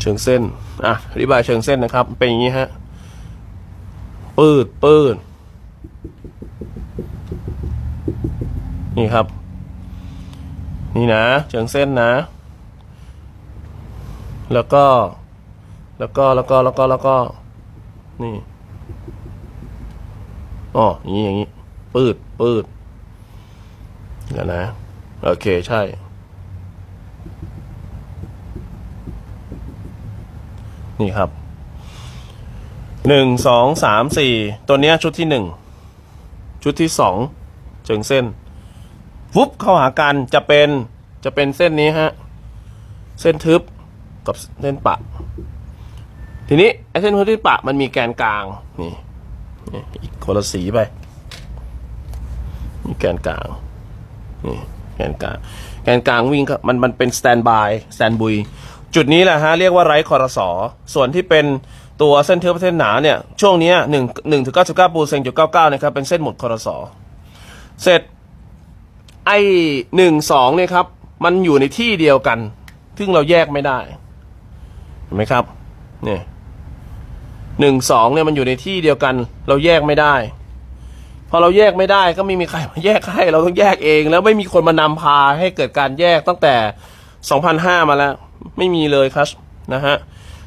เชิงเส้น อะอธิบายเชิงเส้นนะครับ เป็นอย่างนี้ฮะ ปืดปืดนี่ครับ นี่นะ เชิงเส้นนะ แล้วก็ แล้วก็ แล้วก็ แล้วก็ แล้วก็ นี่ อ๋อ อย่างนี้ อย่างนี้ ปืดปืดเดี๋ยวนะ โอเค ใช่ นี่ครับหนึ่งสองสามสี่ตัวเนี้ยชุดที่หนึ่งชุดที่สองเชิงเส้นวุบเข้าหากันจะเป็นจะเป็นเส้นนี้ฮะ เส้นทึบกับเส้นปะ ทีนี้ไอ้เส้นทึบที่ปะมันมีแกนกลางนี่นี่อีกคนละสีไปมีแกนกลางนี่แกนกลางแกนกลางวิ่งมันมันเป็นสแตนบายสแตนบุย จุดนี้แหละฮะเรียกว่าไร้คอรสอส่วนที่เป็นตัวเส้นเทือกเส้นหนาเนี่ยช่วงนี้หนึ่งหนึ่งถึงเก้าสิบเก้าปูเซงจุดเก้าเก้านะครับเป็นเส้นหมดคอรสอเสร็จไอหนึ่งสองเนี่ยครับมันอยู่ในที่เดียวกัน ซึ่งเราแยกไม่ได้เห็นไหมครับเนี่ยหนึ่งสองเนี่ยมันอยู่ในที่เดียวกัน เราแยกไม่ได้ พอเราแยกไม่ได้ก็ไม่มีใครมาแยกให้เราต้องแยกเอง แล้วไม่มีคนมานำพาให้เกิดการแยกตั้งแต่2005มาแล้ว ไม่มีเลยครับนะฮะ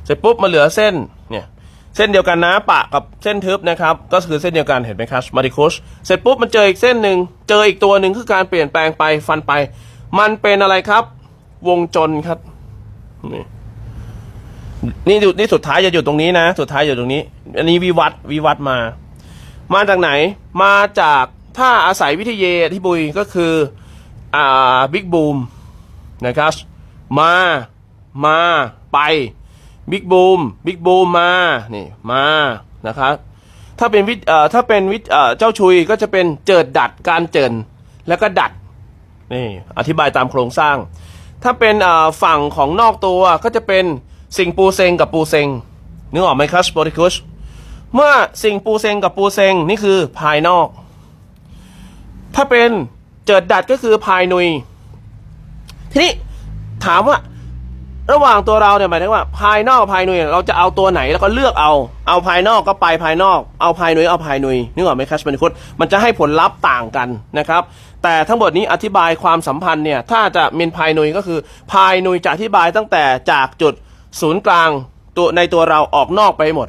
เสร็จปุ๊บมาเหลือเส้นเนี่ยเส้นเดียวกันนะปะกับเส้นทึบนะครับ ก็คือเส้นเดียวกันเห็นไหมครับมาริโคุชเสร็จปุ๊บมันเจออีกเส้นหนึ่งเจออีกตัวหนึ่งคือการเปลี่ยนแปลงไปฟันไป มันเป็นอะไรครับ วงจรครับ นี่นี่ดูนี่สุดท้ายจะอยู่ตรงนี้นะ สุดท้ายอยู่ตรงนี้ อันนี้วิวัฒน์วิวัฒน์มา มาจากไหน มาจากถ้าอาศัยวิทยาที่บุยก็คืออ่าบิ๊กบูมนะครับมา มาไปบิ๊กบูมบิ๊กบูมมานี่มานะครับถ้าเป็นวิเอ่อถ้าเป็นวิเอ่อเจ้าชุยก็จะเป็นเจิดดัดการเจินแล้วก็ดัดนี่อธิบายตามโครงสร้าง ถ้าเป็นเอ่อฝั่งของนอกตัวก็จะเป็นสิ่งปูเซงกับปูเซงนึกออกไหมครับสปอริคุชเมื่อสิ่งปูเซงกับปูเซงนี่คือภายนอก ถ้าเป็นเจิดดัดก็คือภายนุยทีนี้ถามว่า ระหว่างตัวเราเนี่ยหมายถึงว่าภายนอกภายนุยเราจะเอาตัวไหนแล้วก็เลือกเอา เอาภายนอกก็ไปภายนอก เอาภายนุยเอาภายนุยนึกออกไหมครับมันคุมันจะให้ผลลัพธ์ต่างกันนะครับ แต่ทั้งหมดนี้อธิบายความสัมพันธ์เนี่ยถ้าจะเป็นภายนุยก็คือ ภายนุยจะอธิบายตั้งแต่จากจุดศูนย์กลางตัวในตัวเราออกนอกไปหมด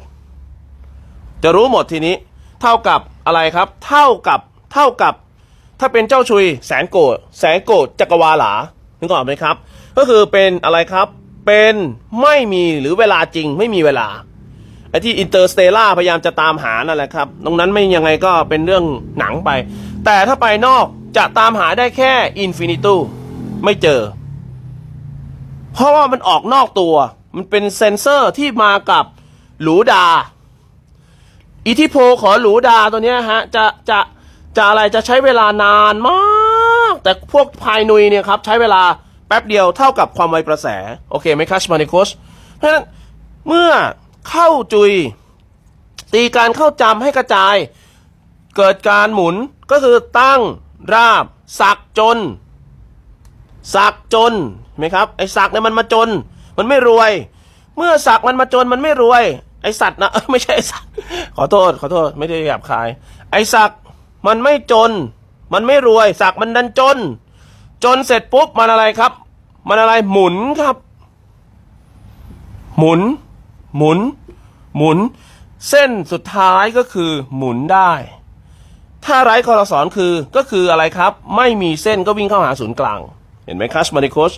จะรู้หมดทีนี้ เท่ากับอะไรครับ เท่ากับเท่ากับ ถ้าเป็นเจ้าชุยแสนโกดแสนโกดจักรวาลานึกออกไหมครับ ก็คือเป็นอะไรครับ เป็นไม่มีหรือเวลาจริงไม่มีเวลาไอ้ที่อินเตอร์สเตล่าพยายามจะตามหานั่นแหละครับ ตรงนั้นไม่ยังไงก็เป็นเรื่องหนังไป แต่ถ้าไปนอกจะตามหาได้แค่อินฟินิตูไม่เจอ เพราะว่ามันออกนอกตัว มันเป็นเซนเซอร์ที่มากับหรูดา อิทธิโพลของหรูดาตัวเนี้ยฮะ จะจะจะอะไรจะใช้เวลานานมาก แต่พวกพายนุยเนี่ยครับ ใช้เวลา แป๊บเดียวเท่ากับความไวประแส โอเคไหมครับมานิโคสเพราะฉะนั้นเมื่อเข้าจุย ตีการเข้าจำให้กระจาย เกิดการหมุนก็คือตั้งราบ สักจน สักจนไหมครับไอ้สักเนี่ยมันมาจน มันไม่รวย เมื่อสักมันมาจนมันไม่รวย ไอสัตว์นะไม่ใช่ไอสัตว์ขอโทษ ขอโทษ ไม่ได้หยาบคาย ไอสักมันไม่จน มันไม่รวย สักมันดันจน จนเสร็จปุ๊บมันอะไรครับ มันอะไรหมุนครับ หมุน หมุน หมุน เส้นสุดท้ายก็คือหมุนได้ ถ้าไร้คอรสอนคือก็คืออะไรครับ ไม่มีเส้นก็วิ่งเข้าหาศูนย์กลาง เห็นไหมคัสมานิโคส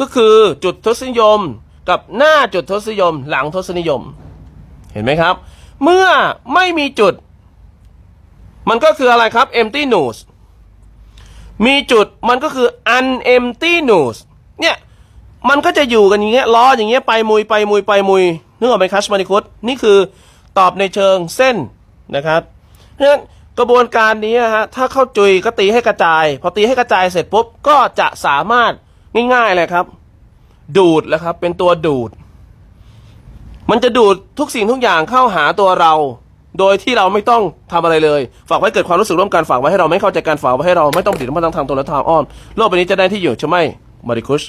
ก็คือจุดทศนิยมกับหน้าจุดทศนิยม หลังทศนิยม เห็นไหมครับ เมื่อไม่มีจุด มันก็คืออะไรครับ empty nose มีจุดมันก็คือ unempty nose เนี่ย มันก็จะอยู่กันอย่างเงี้ยล้ออย่างเงี้ยไปมุยไปมุยไปมุยนึกออกไหมคัสมานิคุตนี่คือตอบในเชิงเส้นนะครับเพราะฉะนั้นกระบวนการนี้ฮะถ้าเข้าจุยก็ตีให้กระจาย พอตีให้กระจายเสร็จปุ๊บก็จะสามารถง่ายๆเลยครับ ดูดแล้วครับ เป็นตัวดูด มันจะดูดทุกสิ่งทุกอย่างเข้าหาตัวเรา โดยที่เราไม่ต้องทำอะไรเลย ฝากไว้เกิดความรู้สึกร่วมกันฝากไว้ให้เราไม่เข้าใจการฝากไว้ให้เราไม่ต้องติดมันต้องทางตรงและทางอ้อมโลกใบนี้จะได้ที่อยู่ใช่ไหมมาริคุช